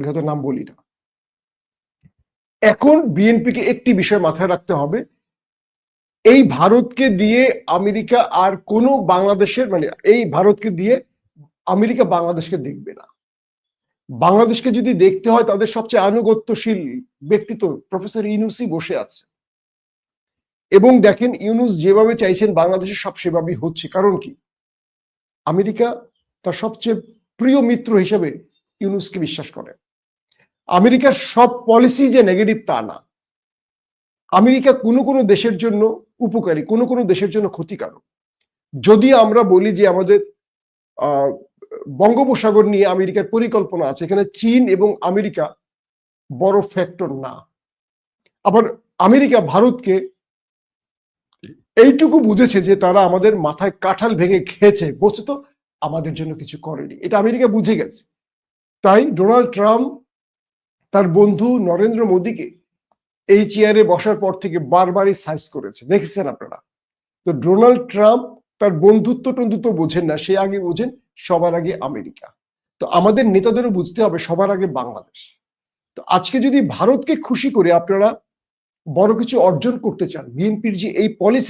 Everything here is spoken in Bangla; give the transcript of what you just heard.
বলি, হয়তো নাম বলি না। এখন বিএনপিকে একটি বিষয় মাথায় রাখতে হবে। এই ভারতকে দিয়ে আমেরিকা আর কোনো বাংলাদেশের মানে এই ভারতকে দিয়ে আমেরিকা বাংলাদেশকে দেখবে না। বাংলাদেশকে যদি দেখতে হয়, তাদের সবচেয়ে আনুগত্যশীল ব্যক্তিত্ব প্রফেসর ইউনুসি বসে আছে। এবং দেখেন, ইউনুস যেভাবে চাইছেন বাংলাদেশের সব সেভাবেই হচ্ছে। কারণ কি? আমেরিকা তার সবচেয়ে প্রিয় মিত্র হিসেবে ইউনুসকে বিশ্বাস করে। আমেরিকার সব পলিসি যে নেগেটিভ তা না। আমেরিকা কোনো কোনো দেশের জন্য উপকারী, কোনো কোনো দেশের জন্য ক্ষতিকারক। যদি আমরা বলি যে আমাদের বঙ্গোপসাগর নিয়ে আমেরিকার পরিকল্পনা আছে, এখানে চীন এবং আমেরিকা বড় ফ্যাক্টর না। আবার আমেরিকা ভারতকে এইটুকু বুঝেছে যে তারা আমাদের মাথায় কাঁঠাল ভেঙে খেয়েছে বস্তু তো আমাদের জন্য কিছু করেনি। এটা আমেরিকা বুঝে গেছে। তাই ডোনাল্ড ট্রাম্প তার বন্ধু নরেন্দ্র মোদীকে এই চেয়ারে বসার পর থেকে বারবারই সাইজ করেছে। দেখেছেন আপনারা? তো ডোনাল্ড ট্রাম্প তার বন্ধুত্ব টন্ধুত্ব বোঝেন না, সে আগে বোঝেন সবার আগে আমেরিকা। তো আমাদের নেতাদেরও বুঝতে হবে সবার আগে বাংলাদেশ। তো আজকে যদি ভারতকে খুশি করে আপনারা বড় কিছু অর্জন করতে চান, বিএনপির যে এই পলিসি